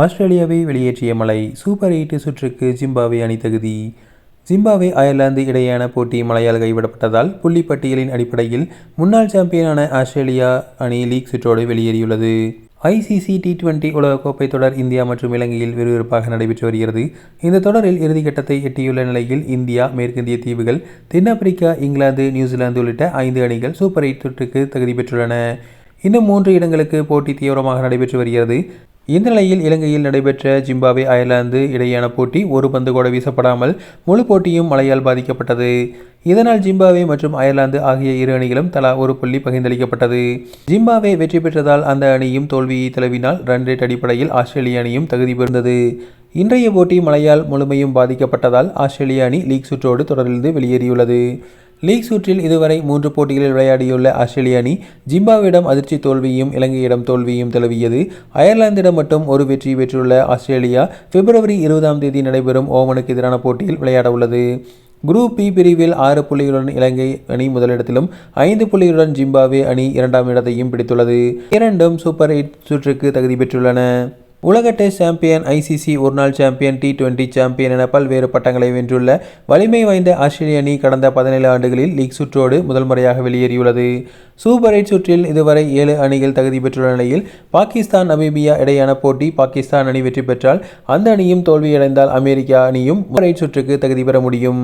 ஆஸ்திரேலியாவை வெளியேற்றிய மலை super eight சுற்றுக்கு ஜிம்பாவே அணி தகுதி. ஜிம்பாவே அயர்லாந்து இடையேயான போட்டி மழையால் கைவிடப்பட்டதால் புள்ளிப்பட்டியலின் அடிப்படையில் முன்னாள் சாம்பியனான ஆஸ்திரேலியா அணி லீக் சுற்றோடு வெளியேறியுள்ளது. ஐசிசி டி டுவெண்டி உலகக்கோப்பை தொடர் இந்தியா மற்றும் இலங்கையில் விறுவிறுப்பாக நடைபெற்று வருகிறது. இந்த தொடரில் இறுதிக்கட்டத்தை எட்டியுள்ள நிலையில் இந்தியா மேற்கிந்திய தீவுகள் தென்னாப்பிரிக்கா இங்கிலாந்து நியூசிலாந்து உள்ளிட்ட ஐந்து அணிகள் சூப்பர் எயிட் சுற்றுக்கு தகுதி பெற்றுள்ளன. இன்னும் மூன்று இடங்களுக்கு போட்டி தீவிரமாக நடைபெற்று வருகிறது. இந்த நிலையில் இலங்கையில் நடைபெற்ற ஜிம்பாவே அயர்லாந்து இடையேயான போட்டி ஒரு பந்து கூட வீசப்படாமல் முழு போட்டியும் மழையால் பாதிக்கப்பட்டது. இதனால் ஜிம்பாவே மற்றும் அயர்லாந்து ஆகிய இரு அணிகளும் தலா ஒரு புள்ளி பகிர்ந்தளிக்கப்பட்டது. ஜிம்பாவே வெற்றி பெற்றதால் அந்த அணியும் தோல்வியை தழுவினால் ரன் ரேட் அடிப்படையில் ஆஸ்திரேலிய அணியும் தகுதி பெறுந்தது. இன்றைய போட்டி மழையால் முழுமையும் பாதிக்கப்பட்டதால் ஆஸ்திரேலிய அணி லீக் சுற்றோடு தொடரிலிருந்து வெளியேறியுள்ளது. லீக் சுற்றில் இதுவரை மூன்று போட்டிகளில் விளையாடியுள்ள ஆஸ்திரேலிய அணி ஜிம்பாவிடம் அதிர்ச்சி தோல்வியும் இலங்கையிடம் தோல்வியும் தழுவியது. அயர்லாந்திடம் மட்டும் ஒரு வெற்றி பெற்றுள்ள ஆஸ்திரேலியா பிப்ரவரி இருபதாம் தேதி நடைபெறும் ஓமனுக்கு எதிரான போட்டியில் விளையாட உள்ளது. குரூப் பி பிரிவில் ஆறு புள்ளிகளுடன் இலங்கை அணி முதலிடத்திலும் ஐந்து புள்ளிகளுடன் ஜிம்பாவே அணி இரண்டாம் இடத்தையும் பிடித்துள்ளது. இரண்டும் சூப்பர் எயிட் சுற்றுக்கு தகுதி பெற்றுள்ளன. உலக டெஸ்ட் சாம்பியன் ஐசிசி ஒருநாள் சாம்பியன் டி டுவெண்டி சாம்பியன் என பல்வேறு பட்டங்களை வென்றுள்ள வலிமை வாய்ந்த ஆஸ்திரேலிய அணி கடந்த பதினேழு ஆண்டுகளில் லீக் சுற்றோடு முதல் முறையாக வெளியேறியுள்ளது. சூப்பர் எயிட் சுற்றில் இதுவரை ஏழு அணிகள் தகுதி பெற்றுள்ள நிலையில் பாகிஸ்தான் நமீபியா இடையான போட்டி பாகிஸ்தான் அணி வெற்றி பெற்றால் அந்த அணியும் தோல்வியடைந்தால் அமெரிக்கா அணியும் சூப்பர் எயிட் சுற்றுக்கு தகுதி பெற முடியும்.